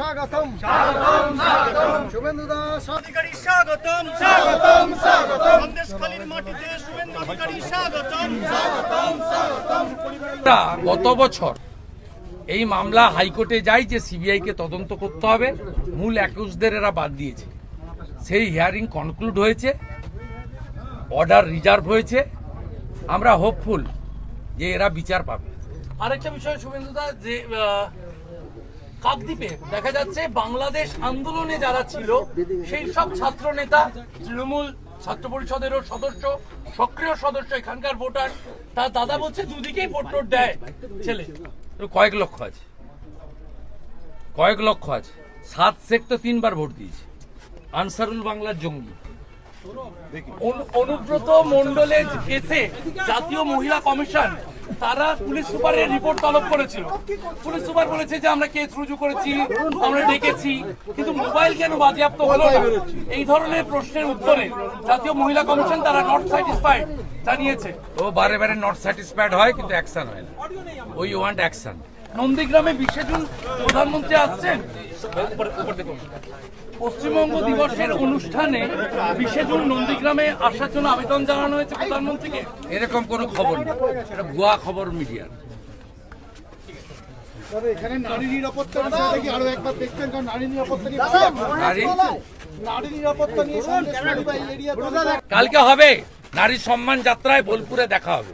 স্বাগতম। স্বাগতম স্বাগতম। শুভেন্দু দাস অধিকারী স্বাগতম। স্বাগতম স্বাগতম। সন্দেশখালীর মাটিতে শুভেন্দু অধিকারী স্বাগতম। তা গত বছর এই মামলা হাইকোর্টে যায় যে সিবিআই কে তদন্ত করতে হবে মূল অ্যাকিউজদের এরা বাদ দিয়েছে। সেই হিয়ারিং কনক্লুড হয়েছে অর্ডার রিজার্ভ হয়েছে। আমরা হোপফুল যে এরা বিচার পাবে। আরেকটা বিষয় শুভেন্দুদা যে কাকদ্বীপে দেখা যাচ্ছে বাংলাদেশ আন্দোলনে যারা ছিল, সেই সব ছাত্র নেতা তৃণমূল ছাত্র পরিষদেরও সদস্য, সক্রিয় সদস্য এখানকার ভোটার, তার দাদা বলছে দুদিকেই ভোট টোট দেয় ছেলে। কয়েক লক্ষ আছে। কয়েক লক্ষ আছে। সাত শেখ তো তিনবার ভোট দিয়েছে। আনসারুল বাংলার জঙ্গি। অনু- অনুব্রত মন্ডলের কেসে জাতীয় মহিলা কমিশন তারা পুলিশ সুপারের রিপোর্ট তলব করেছিল। পুলিশ সুপার বলেছে যে আমরা কেস রুজু করেছি, আমরা ডেকেছি, কিন্তু মোবাইল কেন বাজেয়াপ্ত হলো না? এই ধরনের প্রশ্নের উত্তরে জাতীয় মহিলা কমিশন তারা নট স্যাটিসফাইড জানিয়েছে। ও বারে বারে নট স্যাটিসফাইড হয়, কিন্তু অ্যাকশন হয় না। ওই ওয়ান্ট অ্যাকশন নন্দীগ্রামে বিশে জুন প্রধানমন্ত্রী আসছেন? পশ্চিমবঙ্গ দিবসের অনুষ্ঠানে বিশে জুন নন্দীগ্রামে আসার জন্য আবেদন জানানো হয়েছে প্রধানমন্ত্রীকে? এরকম কোনো খবর নেই। এটা ভুয়া খবর মিডিয়ার। নারী নিরাপত্তা বিষয়টা কি আরও একবার দেখবেন কারণ নারী নিরাপত্তা নিয়ে প্রবলেম। নারী নারী? নিরাপত্তা নিয়ে সন্দেশখালী বা এই এরিয়াতে কালকে হবে। নারী সম্মান যাত্রায় বোলপুরে দেখা হবে।